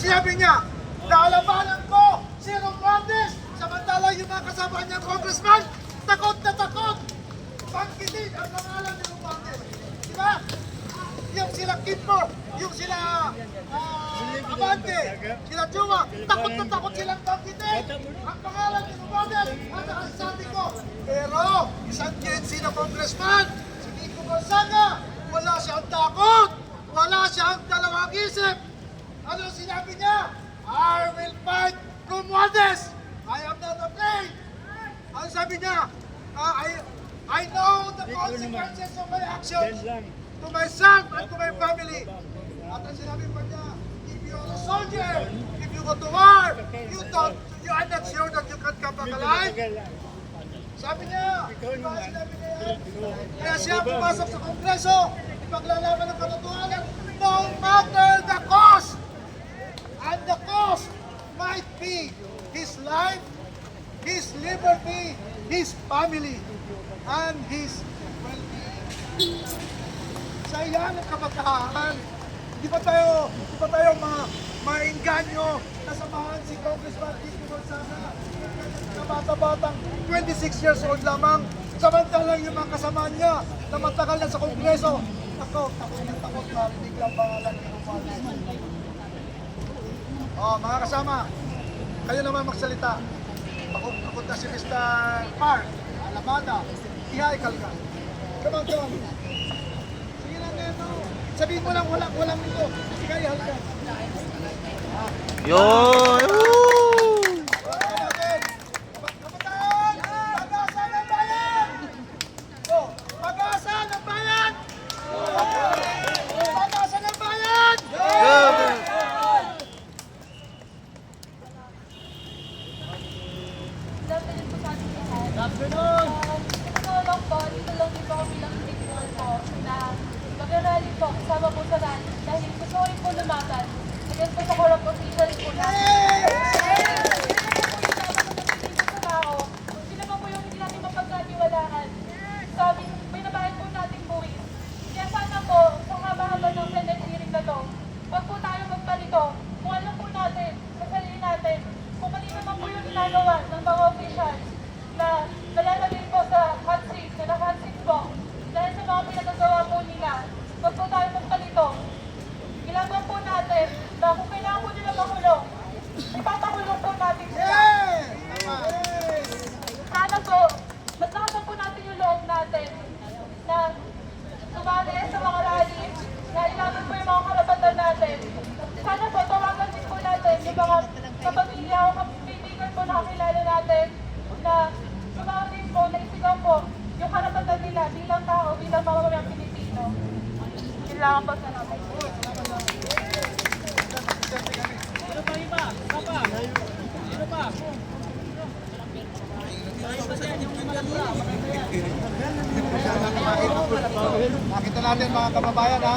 sinabi niya? Lalabanan ko si Romualdez! Samantala yung mga kasama niya congressman, takot na takot! Bangkitin ang pangalan ni Romualdez. Di? Yung sila Kimbo, yung sila ah, Abante, sila Juma, takot na takot silang bangkitin ang pangalan ni Romualdez at saka sabi ko. Pero isang Gen Z na congressman, Romualdez. I am not afraid. Ano sabi niya? Ah, I, I know the consequences of my actions to myself and to my family. At ang sinabi pa niya, if you are a soldier, if you go to war, you don't, you are not sure that you can come back alive. Sabi niya, di ba sinabi niya? Kaya siya pumasok sa Kongreso, ipaglalaban ng katotohanan, liberty, his family, and his well-being. Sayang ang kabataan. Di ba tayo, di ba tayo ma, maingganyo na samahan si Congressman Kiko Gonzaga na bata-batang 26 years old lamang samantalang yung mga kasama niya na matagal na sa Kongreso. Ako, takot na takot na rinig lang pangalan ni Romualdez. Oh, mga kasama, kayo naman magsalita. Na si Mr. Park, Alamada, Ihay Kalga. Come on, come on. Sige lang ngayon, no? Sabihin mo lang, walang, walang ito. Sige, halika. Yun! Pag-asa ng bayan! Pag-asa ng bayan! Pag-asa ng bayan! Good! Dapat po sa ating lang po, dito lang po kami lang individual po na mag-rally po, kasama po sa rally dahil gusto ko rin po lumaban against po sa corrupt officials po natin. Sila pa po yung hindi natin mapagkatiwalaan. Sabi, may nabahan po natin buwis. Kaya sana po, sa haba-haba ng Senate hearing na to, huwag po tayo magpalito. Kung alam po natin, sa sarili natin, kung mali naman po yung ginagawa ng mga officials na nalalagay po sa hot seat, na hot seat po, dahil sa mga pinagagawa po nila, huwag po tayo magpalito. Ilaban po natin na kung kailangan po nila makulong, ipapakulong po natin sila. Yeah! Tama. Sana po, mas nakasan po natin yung loob natin na sumali sa mga rally, na ilaban po yung mga karapatan natin. Sana po, tawagan din po natin yung mga kapamilya o kaibigan po na kakilala natin na sumama din po, naisigaw po yung karapatan nila bilang tao, bilang mamamayang Pilipino. Lang po sa namin. Nakita natin mga kababayan ha.